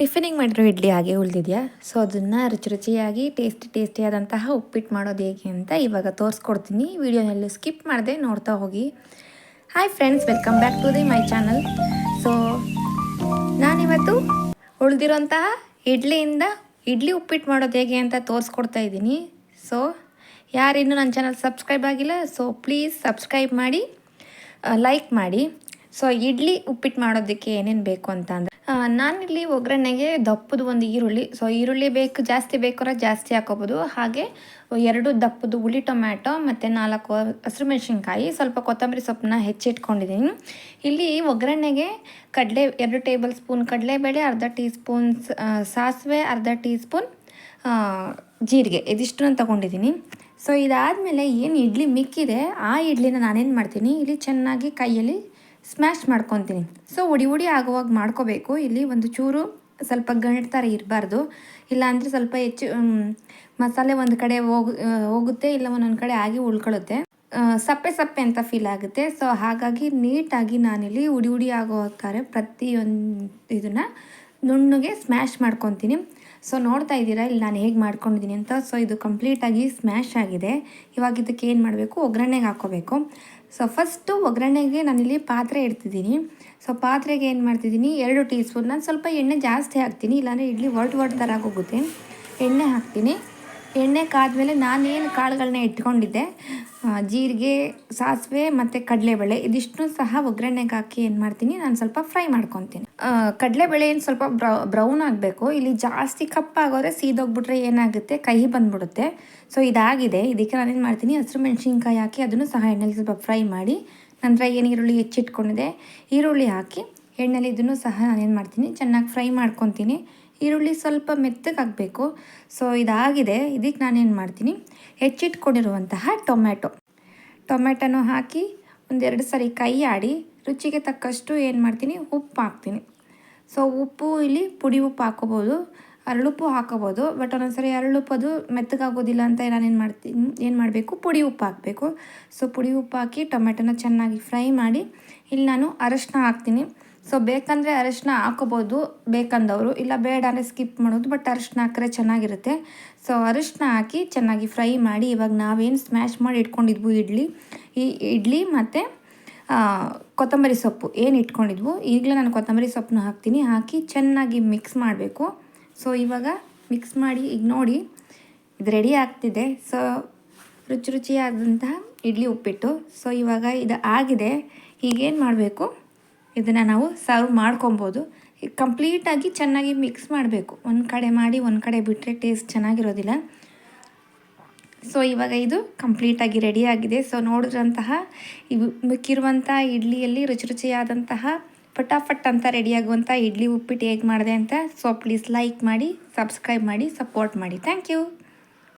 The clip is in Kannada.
ಟಿಫಿನಿಗೆ ಮಾಡಿರೋ ಇಡ್ಲಿ ಹಾಗೆ ಉಳಿದಿದೆಯಾ? ಸೊ ಅದನ್ನು ರುಚಿ ರುಚಿಯಾಗಿ ಟೇಸ್ಟಿ ಟೇಸ್ಟಿಯಾದಂತಹ ಉಪ್ಪಿಟ್ಟು ಮಾಡೋದು ಹೇಗೆ ಅಂತ ಇವಾಗ ತೋರಿಸ್ಕೊಡ್ತೀನಿ. ವಿಡಿಯೋನೆಲ್ಲೂ ಸ್ಕಿಪ್ ಮಾಡಿದೆ ನೋಡ್ತಾ ಹೋಗಿ. Hi friends welcome back to the my channel so ನಾನಿವತ್ತು ಉಳಿದಿರೋಂತಹ ಇಡ್ಲಿಯಿಂದ ಇಡ್ಲಿ ಉಪ್ಪಿಟ್ಟು ಮಾಡೋದು ಹೇಗೆ ಅಂತ ತೋರಿಸ್ಕೊಡ್ತಾ ಇದ್ದೀನಿ. ಸೊ ಯಾರಿನ್ನೂ ನನ್ನ ಚಾನಲ್ ಸಬ್ಸ್ಕ್ರೈಬ್ ಆಗಿಲ್ಲ ಸೊ ಪ್ಲೀಸ್ ಸಬ್ಸ್ಕ್ರೈಬ್ ಮಾಡಿ ಲೈಕ್ ಮಾಡಿ. ಸೊ ಇಡ್ಲಿ ಉಪ್ಪಿಟ್ಟು ಮಾಡೋದಕ್ಕೆ ಏನೇನು ಬೇಕು ಅಂತ ನಾನಿಲ್ಲಿ ಒಗ್ಗರಣೆಗೆ ದಪ್ಪದು ಒಂದು ಈರುಳ್ಳಿ. ಸೊ ಈರುಳ್ಳಿ ಬೇಕು, ಜಾಸ್ತಿ ಬೇಕಾದ್ರೆ ಜಾಸ್ತಿ ಹಾಕೋಬೋದು. ಹಾಗೆ ಎರಡು ದಪ್ಪದು ಹುಳಿ ಟೊಮ್ಯಾಟೊ ಮತ್ತು ನಾಲ್ಕು ಹಸಿರು ಮೆಣಸಿನ್ಕಾಯಿ, ಸ್ವಲ್ಪ ಕೊತ್ತಂಬರಿ ಸೊಪ್ಪನ್ನ ಹೆಚ್ಚಿಟ್ಕೊಂಡಿದ್ದೀನಿ. ಇಲ್ಲಿ ಒಗ್ಗರಣೆಗೆ ಕಡಲೆ, ಎರಡು ಟೇಬಲ್ ಸ್ಪೂನ್ ಕಡಲೆಬೇಳೆ, ಅರ್ಧ ಟೀ ಸ್ಪೂನ್ ಸಾಸಿವೆ, ಅರ್ಧ ಟೀ ಸ್ಪೂನ್ ಜೀರಿಗೆ. ಇದಿಷ್ಟನ್ನು ತಗೊಂಡಿದ್ದೀನಿ. ಸೊ ಇದಾದಮೇಲೆ ಏನು ಇಡ್ಲಿ ಮಿಕ್ಕಿದೆ, ಆ ಇಡ್ಲಿನ ನಾನೇನು ಮಾಡ್ತೀನಿ, ಇಲ್ಲಿ ಚೆನ್ನಾಗಿ ಕೈಯಲ್ಲಿ ಸ್ಮ್ಯಾಶ್ ಮಾಡ್ಕೊತೀನಿ. ಸೊ ಉಡಿ ಉಡಿ ಆಗುವಾಗ ಮಾಡ್ಕೋಬೇಕು. ಇಲ್ಲಿ ಒಂದು ಚೂರು ಸ್ವಲ್ಪ ಥರ ಇರಬಾರ್ದು. ಇಲ್ಲಾಂದರೆ ಸ್ವಲ್ಪ ಹೆಚ್ಚು ಮಸಾಲೆ ಒಂದು ಕಡೆ ಹೋಗು ಹೋಗುತ್ತೆ, ಇಲ್ಲ ಒಂದೊಂದು ಕಡೆ ಆಗಿ ಉಳ್ಕೊಳ್ಳುತ್ತೆ. ಸಪ್ಪೆ ಸಪ್ಪೆ ಅಂತ ಫೀಲ್ ಆಗುತ್ತೆ. ಸೊ ಹಾಗಾಗಿ ನೀಟಾಗಿ ನಾನಿಲ್ಲಿ ಉಡಿ ಉಡಿ ಆಗೋ ಪ್ರತಿಯೊಂದು ಇದನ್ನು ನುಣ್ಣಗೆ ಸ್ಮ್ಯಾಶ್ ಮಾಡ್ಕೊತೀನಿ. ಸೊ ನೋಡ್ತಾ ಇದ್ದೀರಾ? ಇಲ್ಲಿ ನಾನು ಹೇಗೆ ಮಾಡ್ಕೊಂಡಿದ್ದೀನಿ ಅಂತ? ಸೊ ಇದು ಕಂಪ್ಲೀಟಾಗಿ ಸ್ಮ್ಯಾಶ್ ಆಗಿದೆ. ಇವಾಗ ಇದಕ್ಕೆ ಏನು ಮಾಡಬೇಕು? ಒಗ್ಗರಣೆಗೆ ಹಾಕೋಬೇಕು. ಸೊ ಫಸ್ಟು ಒಗ್ಗರಣೆಗೆ ನಾನಿಲ್ಲಿ ಪಾತ್ರೆ ಇಡ್ತಿದ್ದೀನಿ. ಸೊ ಪಾತ್ರೆಗೆ ಏನು ಮಾಡ್ತಿದ್ದೀನಿ? ಎರಡು ಟೀ ಸ್ಪೂನ್ ನಾನು ಸ್ವಲ್ಪ ಎಣ್ಣೆ ಜಾಸ್ತಿ ಹಾಕ್ತೀನಿ. ಇಲ್ಲಾಂದರೆ ಇಡ್ಲಿ ವರ್ಟ್ ವರ್ಟ್ ಥರ ಆಗೋಗುತ್ತೆ. ಎಣ್ಣೆ ಹಾಕ್ತೀನಿ. ಎಣ್ಣೆ ಕಾದ್ಮೇಲೆ ನಾನೇನು ಕಾಳುಗಳನ್ನ ಇಟ್ಕೊಂಡಿದ್ದೆ? ಜೀರಿಗೆ, ಸಾಸಿವೆ ಮತ್ತು ಕಡಲೆಬೇಳೆ. ಇದಿಷ್ಟು ಸಹ ಒಗ್ಗರಣೆಗೆ ಹಾಕಿ ಏನು ಮಾಡ್ತೀನಿ? ನಾನು ಸ್ವಲ್ಪ ಫ್ರೈ ಮಾಡ್ಕೊತೀನಿ. ಕಡಲೆಬೇಳೆ ಏನು ಸ್ವಲ್ಪ ಬ್ರೌ, ಬ್ರೌನ್ ಆಗಬೇಕು. ಇಲ್ಲಿ ಜಾಸ್ತಿ ಕಪ್ಪಾಗೋದ್ರೆ ಸೀದೋಗ್ಬಿಟ್ರೆ ಏನಾಗುತ್ತೆ? ಕಹಿ ಬಂದ್ಬಿಡುತ್ತೆ. ಸೊ ಇದಾಗಿದೆ. ಇದಕ್ಕೆ ನಾನೇನು ಮಾಡ್ತೀನಿ? ಹಸಿರು ಮೆಣಸಿನ್ಕಾಯಿ ಹಾಕಿ ಅದನ್ನು ಸಹ ಎಣ್ಣೆಲಿ ಸ್ವಲ್ಪ ಫ್ರೈ ಮಾಡಿ ನಂತರ ಏನು ಈರುಳ್ಳಿ ಹೆಚ್ಚಿಟ್ಕೊಂಡಿದೆ? ಈರುಳ್ಳಿ ಹಾಕಿ ಎಣ್ಣೆಲಿ ಇದನ್ನು ಸಹ ನಾನೇನು ಮಾಡ್ತೀನಿ? ಚೆನ್ನಾಗಿ ಫ್ರೈ ಮಾಡ್ಕೊತೀನಿ. ಈರುಳ್ಳಿ ಸ್ವಲ್ಪ ಮೆತ್ತಗಾಗಬೇಕು ಸೊ ಇದಾಗಿದೆ. ಇದಕ್ಕೆ ನಾನೇನು ಮಾಡ್ತೀನಿ? ಹೆಚ್ಚಿಟ್ಕೊಂಡಿರುವಂತಹ ಟೊಮ್ಯಾಟೊ. ಟೊಮ್ಯಾಟೊನೂ ಹಾಕಿ ಒಂದೆರಡು ಸರಿ ಕೈ ಆಡಿ ರುಚಿಗೆ ತಕ್ಕಷ್ಟು ಏನು ಮಾಡ್ತೀನಿ? ಉಪ್ಪು ಹಾಕ್ತೀನಿ. ಸೊ ಉಪ್ಪು ಇಲ್ಲಿ ಪುಡಿ ಉಪ್ಪು ಹಾಕೋಬೋದು, ಅರಳುಪ್ಪು ಹಾಕೋಬೋದು ಬಟ್ ಒಂದೊಂದ್ಸರಿ ಅರಳುಪ್ಪು ಅದು ಮೆತ್ತಗಾಗೋದಿಲ್ಲ ಅಂತ ನಾನೇನು ಮಾಡ್ತೀನಿ ಏನು ಮಾಡಬೇಕು? ಪುಡಿ ಉಪ್ಪು ಹಾಕಬೇಕು. ಸೊ ಪುಡಿ ಉಪ್ಪು ಹಾಕಿ ಟೊಮೆಟೊನ ಚೆನ್ನಾಗಿ ಫ್ರೈ ಮಾಡಿ ಇಲ್ಲಿ ನಾನು ಅರಶಿನ ಹಾಕ್ತೀನಿ. ಸೊ ಬೇಕಂದರೆ ಅರಶಿನ ಹಾಕೋಬೋದು ಬೇಕಂದವರು. ಇಲ್ಲ ಬೇಡ ಅಂದರೆ ಸ್ಕಿಪ್ ಮಾಡೋದು ಬಟ್ ಅರಶಿನ ಹಾಕಿದ್ರೆ ಚೆನ್ನಾಗಿರುತ್ತೆ. ಸೊ ಅರಶಿನ ಹಾಕಿ ಚೆನ್ನಾಗಿ ಫ್ರೈ ಮಾಡಿ ಇವಾಗ ನಾವೇನು ಸ್ಮ್ಯಾಶ್ ಮಾಡಿ ಇಟ್ಕೊಂಡಿದ್ವು, ಇಡ್ಲಿ. ಈ ಇಡ್ಲಿ ಮತ್ತು ಕೊತ್ತಂಬರಿ ಸೊಪ್ಪು ಏನು ಇಟ್ಕೊಂಡಿದ್ವು, ಈಗಲೇ ನಾನು ಕೊತ್ತಂಬರಿ ಸೊಪ್ಪನ್ನ ಹಾಕ್ತೀನಿ. ಹಾಕಿ ಚೆನ್ನಾಗಿ ಮಿಕ್ಸ್ ಮಾಡಬೇಕು. ಸೊ ಇವಾಗ ಮಿಕ್ಸ್ ಮಾಡಿ, ಈಗ ನೋಡಿ, ಇದು ರೆಡಿ ಆಗ್ತಿದೆ. ಸೊ ರುಚಿ ರುಚಿಯಾದಂತಹ ಇಡ್ಲಿ ಉಪ್ಪಿಟ್ಟು. ಸೊ ಇವಾಗ ಇದು ಆಗಿದೆ. ಈಗೇನು ಮಾಡಬೇಕು? ಇದನ್ನು ನಾವು ಸರ್ವ್ ಮಾಡ್ಕೊಬೋದು. ಕಂಪ್ಲೀಟಾಗಿ ಚೆನ್ನಾಗಿ ಮಿಕ್ಸ್ ಮಾಡಬೇಕು. ಒಂದು ಕಡೆ ಮಾಡಿ, ಒಂದು ಕಡೆ ಬಿಟ್ಟರೆ ಟೇಸ್ಟ್ ಚೆನ್ನಾಗಿರೋದಿಲ್ಲ. ಸೊ ಇವಾಗ ಇದು ಕಂಪ್ಲೀಟಾಗಿ ರೆಡಿಯಾಗಿದೆ ಸೊ ನೋಡಿದ್ರಂತಹ ಇವು ಮಿಕ್ಕಿರುವಂಥ ಇಡ್ಲಿಯಲ್ಲಿ ರುಚಿ ರುಚಿಯಾದಂತಹ ಫಟಾಫಟ್ ಅಂತ ರೆಡಿಯಾಗುವಂಥ ಇಡ್ಲಿ ಉಪ್ಪಿಟ್ಟು ಹೇಗೆ ಮಾಡಿದೆ ಅಂತ ಸೊ ಪ್ಲೀಸ್ ಲೈಕ್ ಮಾಡಿ ಸಬ್ಸ್ಕ್ರೈಬ್ ಮಾಡಿ ಸಪೋರ್ಟ್ ಮಾಡಿ. Thank you